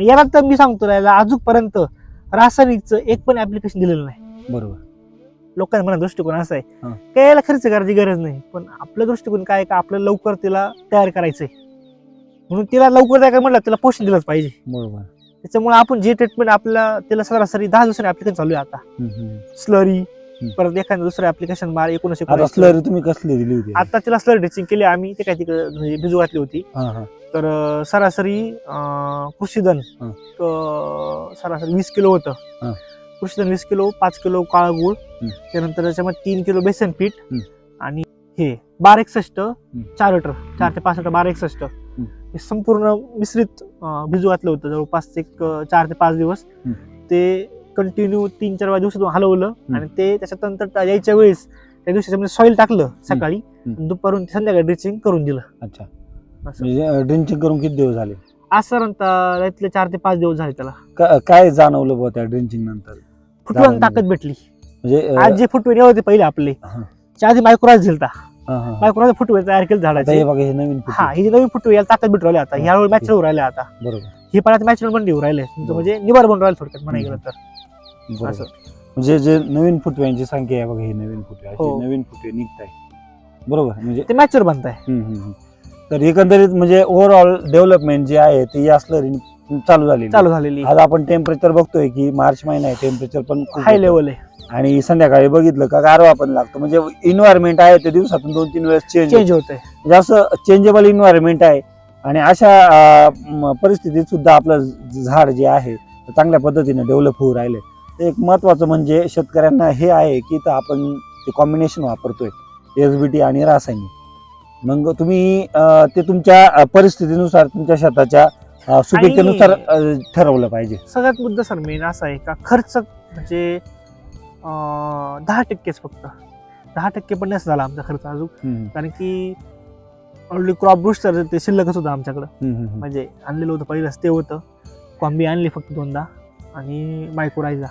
पण याला तर मी सांगतो याला अजूनपर्यंत रासायनिकचं एक पण ऍप्लिकेशन दिलेलं नाही. बरोबर. लोकांचा म्हणा दृष्टिकोन असा आहे. काय याला खर्च करायची गरज नाही पण आपलं दृष्टिकोन काय का आपलं लवकर तिला तयार करायचंय. म्हणून तिला लवकर तयार म्हटलं तिला पोषण दिलंच पाहिजे. बरोबर. त्याच्यामुळे आपण जे ट्रीटमेंट आपल्याला तिला सरासरी दहा दिवसांनी ऍप्लिकेशन चालू आहे आता. स्लरी परत एखादं दुसरं ऍप्लिकेशन बार एकोणीशे आता स्लरी तुम्ही कसली दिली होती? आता तिला स्लरी ड्रेसिंग केली आम्ही ते काय तिकडे म्हणजे भिजू घातली होती. तर सरासरी कृषीधन हा. सरासरी वीस किलो होतं हा. कृषीधन वीस किलो पाच किलो काळा गुळ. त्यानंतर त्याच्यामध्ये तीन किलो बेसन पीठ. आणि हे बारा एकसष्ट चार लिटर चार ते पाच लिटर बारा एकसष्ट हे संपूर्ण मिश्रित अं, भिजू घातलं होतं जवळपास एक अं, चार ते पाच दिवस. ते कंटिन्यू तीन चार दिवसातून हलवलं. आणि ते त्याच्यानंतर यायच्या वेळेस त्या दिवशी त्याच्यामध्ये सॉईल टाकलं सकाळी. दुपारून ते संध्याकाळी ड्रिचिंग करून दिलं अच्छा म्हणजे ड्रिंचिंग करून किती दिवस झाले? आज इथले चार ते पाच दिवस झाले त्याला. का- काय जाणवलं बुवा त्या ड्रिंचिंग नंतर? जाणवलं. ताकद भेटली. म्हणजे अं, आज जे फुटवे येत होते पहिले आपले. हा. त्या आधी मायक्रोराज दिलता हा, हा. मायक्रोराज फुटवे तयार केले आता हे झाडाचे बघा हे नवीन. हा हे जे नवीन फुटवे याला ताकद भेटू राहिले आता. हा. ह्यावेळी मॅच होऊ राहिले आता. बरोबर. हे पण आता मॅच पण येऊ राहिले. तुमचं म्हणजे निवार बनून राहिले थोडक्यात म्हणाय गेलं तर. बरोबर. असं. म्हणजे जे नवीन फुटव्यांची संख्या आहे बघा हे नवीन फुटवे. हो. नवीन फुटवे निघत आहे बरोबर म्हणजे ते मॅचवर बनताय. हम्म, हम्म, हम्म. तर एकंदरीत म्हणजे ओव्हरऑल डेव्हलपमेंट जे आहे ते या स्लरी चालू झाली चालू झालेली आज आपण टेम्परेचर बघतोय की मार्च महिना आहे टेम्परेचर पण खूप हाय होतं. लेवल आहे. आणि संध्याकाळी बघितलं का गारवा पण लागतो. म्हणजे इन्व्हायरमेंट आहे ते दिवसातून दोन तीन वेळेस चेंज चेंज होत. आहे म्हणजे असं चेंजेबल इन्व्हायरमेंट आहे. आणि अशा अं, म, परिस्थितीत सुद्धा आपलं झ- झाड जे आहे ते चांगल्या पद्धतीने डेव्हलप होऊ राहिले. एक महत्वाचं म्हणजे शेतकऱ्यांना हे आहे की तर आपण ते कॉम्बिनेशन वापरतोय. एस बी टी आणि रासायनिक. मग तुम्ही अं, ते तुमच्या परिस्थितीनुसार तुमच्या शेताच्या सुपीकतेनुसार अं, ठरवलं पाहिजे. सगळ्यात मुद्दा सर मेन असा आहे का खर्च म्हणजे अं, दहा टक्केच फक्त. दहा टक्के पण नाही झाला आमचा खर्च अजून. हम्म, कारण की ऑलरेडी क्रॉप बुस्टर ते शिल्लकच होतं आमच्याकडं. हम्म, हम्म, हम्म. म्हणजे आणलेलं होतं पहिलंच ते होतं. कॉम्बी आणली फक्त दोनदा. आणि मायक्रोरायझा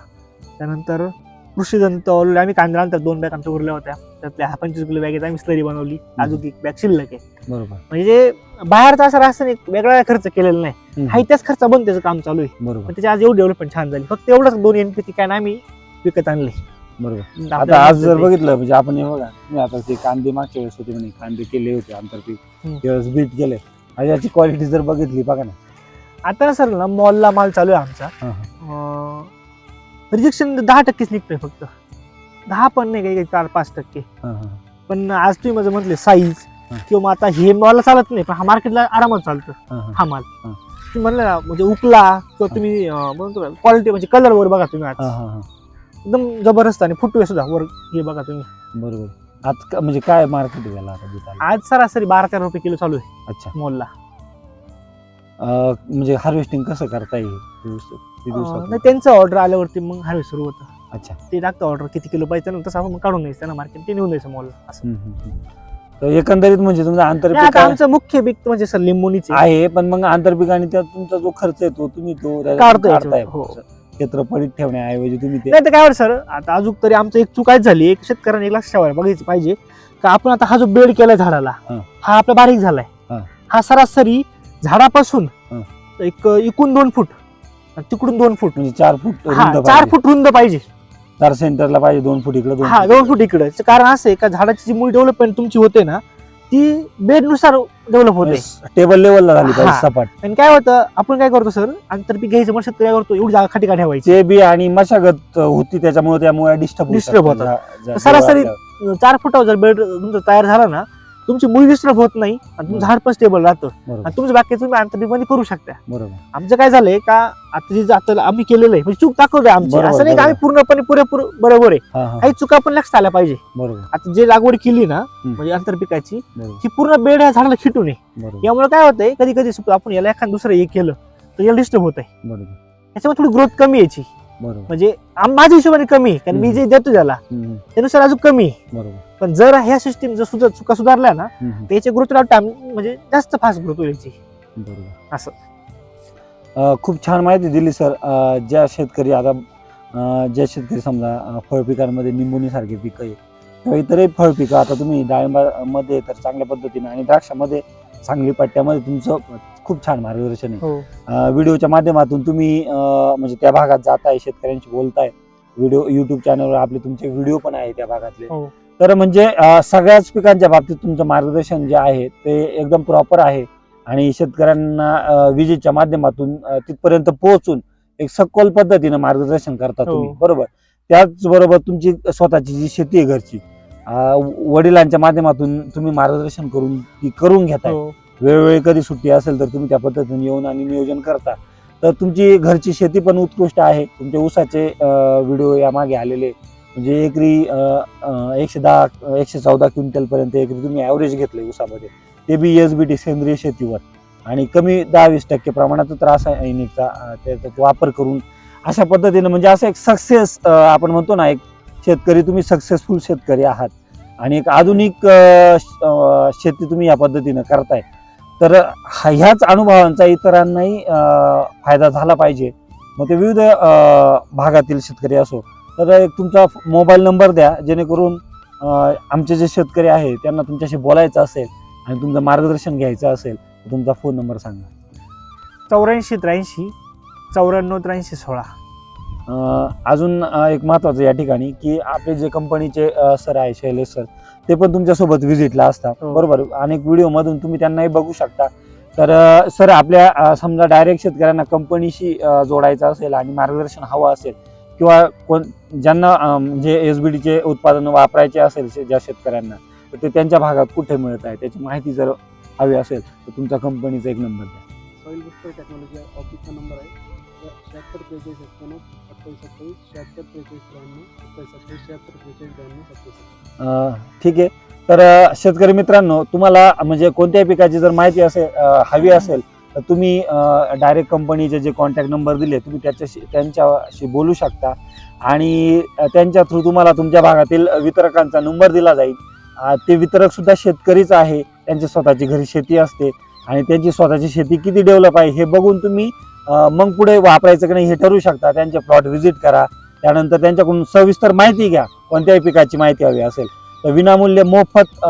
त्यानंतर कृषीजन तर ऑलरेडी आम्ही कांदा आणतात दोन बॅग आमच्या उरल्या होत्या. त्यातल्या हा पंचवीस किलो बॅगेत आम्ही स्लरी बनवली. अजून एक बॅग शिल्लक आहे. बरोबर. म्हणजे बाहेरचा असं रासायनिक वेगळा खर्च केलेला नाही. हाही त्याच खर्च बंद त्याचं काम चालू आहे. बरोबर. पण त्याची आज एवढी डेव्हलपमेंट छान झाली. फक्त एवढंच दोन एनपीटी कॅन आम्ही विकत आणले. बरोबर. आता आज जर बघितलं म्हणजे आपण हे बघा तुम्ही आता ते कांदे मागच्या वेळेस होते म्हणे कांदे केले होते आंतरपीक. त्यावेळेस बीट केले. आणि याची क्वालिटी जर बघितली बघा ना. आता सर ना मॉलला माल चालू आहे आमचा. हा, हा. रिजेक्शन दहा टक्केच निघतोय फक्त. दहा पण नाही काही काही चार पाच टक्के. पण आज तुम्ही माझं म्हटले साईज. किंवा मग आता हे मॉलला चालत नाही पण हा मार्केटला आरामात चालतं. हा, माल. तुम्ही म्हणलं ना म्हणजे उकला किंवा तुम्ही म्हणतो क्वालिटी म्हणजे कलर वर बघा तुम्ही आज. एकदम जबरदस्त आणि फुटवे सुद्धा वर हे बघा तुम्ही. बरोबर. आज म्हणजे काय मार्केट गेला आज सरासरी बारा तेरा रुपये किलो चालू आहे. अच्छा. मॉलला. म्हणजे हार्वेस्टिंग कसं करता येईल किती दिवसात नाही त्यांचं ऑर्डर आल्यावरती मग हार्वेस्ट सुरू होतं अच्छा ते टाकतं ऑर्डर किती किलो पाहिजे ना तसं आपण काढून द्यायचं त्यांना मार्केट ते नेऊन द्यायचं मॉलला असं हम्म, हम्म, हम्म. तर एकंदरीत म्हणजे तुमचं नाही, आंतरपीक आता आमचं मुख्य पीक म्हणजे सर लिंबोनीचे आहे पण मग आंतरपीक आणि त्यात तुमचा जो खर्च येतो तुम्ही तो त्याच्यातून काढतो काढताय. याच्यावर, हो. क्षेत्र पडीत ठेवण्याऐवजी तुम्ही ते नाही तर काय वाटतं सर आता अजून तरी आमचं एक चूक झाली एक शेतकऱ्याने एक लक्ष ठेवायला बघायचं पाहिजे का आपण आता हा जो बेड केलाय झाडाला हा. हा आपला बारीक झालाय हा. हा सरासरी झाडापासून हा. एक इकून दोन फूट तिकडून दोन फूट म्हणजे चार फूट हा रुंद चार पाहिजे. फूट रुंद पाहिजे. चार सेंटरला पाहिजे दोन फूट इकडे दोन हा फूट दोन फूट इकडे. कारण असं आहे का झाडाची जी मुळी डेव्हलपमेंट तुमची होते ना ती बेडनुसार डेव्हलप होते. टेबल लेवलला झाली पाहिजे. सपाट. आणि काय होतं आपण काय करतो सर आंतरपीक घ्यायचं शेतकरी काय करतो एवढी जागा खाटी का ठेवायची? ते बी आणि मशागत होती त्याच्यामुळे त्यामुळे डिस्टर्ब Disturb होतात. सरासरी चार फुटावर जर बेड तुमचं तयार झाला ना तुमची मुळी डिस्टर्ब होत नाही आणि तुमचं झाड पण स्टेबल राहतं. आणि तुमचं बाकी तुम्ही आंतरपीक करू शकता. बरोबर. आमचं काय झालंय का आता जे आता आम्ही केलेलं आहे. म्हणजे चूक दाखवतोय आमची. बरोबर, असं नाही का आम्ही पूर्णपणे पुरेपूर बरोबर आहे. हा हा काही चुका पण लक्षात आल्या पाहिजे. बरोबर. आता जे लागवड केली ना. म्हणजे आंतरपिकाची बरोबर. ही पूर्ण बेड ह्या झाडाला खिटू नये. बरोबर. यामुळे काय होतंय कधी कधी आपण याला एखादं दुसरं हे केलं तर याला डिस्टर्ब होत आहे बरोबर. त्याच्यामुळे थोडी ग्रोथ कमी यायची. बरोबर. म्हणजे आम- माझ्या हिशोबाने कमी आहे कारण मी जे देतो त्याला हम्म, त्यानुसार अजून कमी आहे. बरोबर. पण जर ह्या सिस्टीम जर सुद्धा चुका सुधारल्या ना हम्म, तर याची ग्रोथ टाइम म्हणजे जास्त फास्ट ग्रोथ होईल याची. बरोबर. असं. अं, खूप छान माहिती दिली सर. अं, ज्या शेतकरी आता अं, ज्या शेतकरी समजा अं, फळपिकांमध्ये निंबोनी सारखे पिकं आहे किंवा इतरही फळपिकं आता तुम्ही डाळिंबामध्ये तर चांगल्या पद्धतीने आणि द्राक्षामध्ये सांगली पट्ट्यामध्ये तुमचं खूप छान मार्गदर्शन आहे. हो. व्हिडिओच्या माध्यमातून तुम्ही अं, म्हणजे त्या भागात जाताय शेतकऱ्यांशी बोलताय. व्हिडिओ युट्यूब चॅनलवर आपले तुमचे व्हिडिओ पण आहे त्या भागातले. हो. तर म्हणजे अं, सगळ्याच पिकांच्या बाबतीत तुमचं मार्गदर्शन जे आहे ते एकदम प्रॉपर आहे. आणि शेतकऱ्यांना अं, विजेच्या माध्यमातून अं, तिथपर्यंत पोहोचून एक सखोल पद्धतीनं मार्गदर्शन करता हो. तुम्ही. बरोबर? त्याचबरोबर तुमची स्वतःची जी शेती आहे घरची अं, वडिलांच्या माध्यमातून तुम्ही मार्गदर्शन करून ती करून घेताय. हो. वेळोवेळी कधी सुट्टी असेल तर तुम्ही त्या पद्धतीने येऊन आणि नियोजन करता. तर तुमची घरची शेती पण उत्कृष्ट आहे. तुमचे ऊसाचे व्हिडिओ यामागे आलेले म्हणजे एकरी एकशे दहा एकशे चौदा क्विंटलपर्यंत एकरी तुम्ही ॲव्हरेज घेतले ऊसामध्ये. ते बी एस बी टी सेंद्रिय शेतीवर. आणि कमी दहा वीस टक्के प्रमाणात रासायनिकचा त्याचा वापर करून. अशा पद्धतीनं म्हणजे असं एक सक्सेस आपण म्हणतो ना एक शेतकरी तुम्ही सक्सेसफुल शेतकरी आहात. आणि एक आधुनिक शेती तुम्ही या पद्धतीनं करताय. तर हा- ह्याच अनुभवांचा इतरांनाही फायदा झाला पाहिजे. मग ते विविध भागातील शेतकरी असो तर एक तुमचा मोबाईल नंबर द्या जेणेकरून आमचे जे शेतकरी आहे त्यांना तुमच्याशी बोलायचं असेल आणि तुमचं मार्गदर्शन घ्यायचं असेल तर तुमचा फोन नंबर सांगा. चौऱ्याऐंशी त्र्याऐंशी चौऱ्याण्णव त्र्याऐंशी सोळा. अजून एक महत्त्वाचं या ठिकाणी की आपले जे कंपनीचे सर आहे शैलेश सर ते पण तुमच्यासोबत व्हिजिटला असतात. हो. बरोबर. अनेक व्हिडिओमधून तुम्ही त्यांनाही बघू शकता. तर सर आपल्या अं, समजा डायरेक्ट शेतकऱ्यांना कंपनीशी जोडायचं असेल आणि मार्गदर्शन हवं असेल किंवा कोण ज्यांना अं, म्हणजे एस बी डीचे उत्पादनं वापरायचे असेल शे- ज्या शेतकऱ्यांना तर ते त्यांच्या भागात कुठे मिळत आहे? त्याची माहिती जर हवी असेल तर तुमच्या कंपनीचा एक नंबर द्या. सॉईल बुस्टर टेक्नॉलॉजी ऑफिसचा नंबर आहे. शहात्तर त्रेचाळीस एक्क्याण्णव अठ्ठावीस अठ्ठावीस शहात्तर त्रेचाळीस त्र्याण्णव अठ्ठावीस अठ्ठावीस शहात्तर त्रेचाळीस ब्याण्णव सत्तावीस ठीक आहे. तर शेतकरी मित्रांनो तुम्हाला म्हणजे कोणत्याही पिकाची जर माहिती असेल हवी असेल तर तुम्ही डायरेक्ट कंपनीचे जे कॉन्टॅक्ट नंबर दिले तुम्ही त्याच्याशी त्यांच्याशी बोलू शकता. आणि त्यांच्या थ्रू तुम्हाला तुमच्या भागातील वितरकांचा नंबर दिला जाईल. ते वितरक सुद्धा शेतकरीच आहे. त्यांची स्वतःची घरी शेती असते. आणि त्यांची स्वतःची शेती किती डेव्हलप आहे हे बघून तुम्ही मग पुढे वापरायचं की नाही हे ठरवू शकता. त्यांचे प्लॉट व्हिजिट करा. त्यानंतर त्यांच्याकडून सविस्तर माहिती घ्या. कोणत्याही पिकाची माहिती हवी असेल. तर विनामूल्य मोफत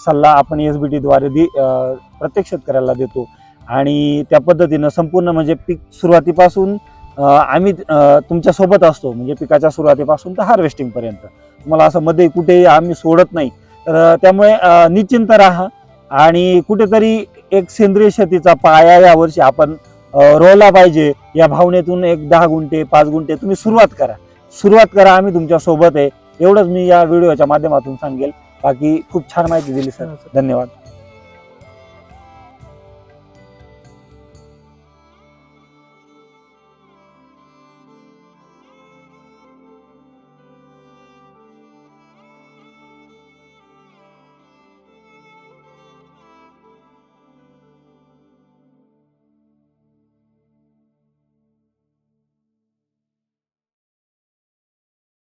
सल्ला आपण एस बी टीद्वारे दि प्रत्येक शेतकऱ्याला देतो. आणि त्या पद्धतीनं संपूर्ण म्हणजे पीक सुरुवातीपासून आम्ही तुमच्यासोबत तुमच्यासोबत असतो. म्हणजे पिकाच्या सुरुवातीपासून तर हार्वेस्टिंगपर्यंत तुम्हाला असं मध्ये कुठेही आम्ही सोडत नाही. तर त्यामुळे निश्चिंत राहा. आणि कुठेतरी एक सेंद्रिय शेतीचा पाया यावर्षी आपण रोवला पाहिजे. या भावनेतून एक दहा गुंठे पाच गुंठे तुम्ही सुरुवात करा. सुरुवात करा आम्ही तुमच्यासोबत आहे. एवढंच मी या व्हिडिओच्या माध्यमातून सांगेल. बाकी खूप छान माहिती दिली सर. धन्यवाद.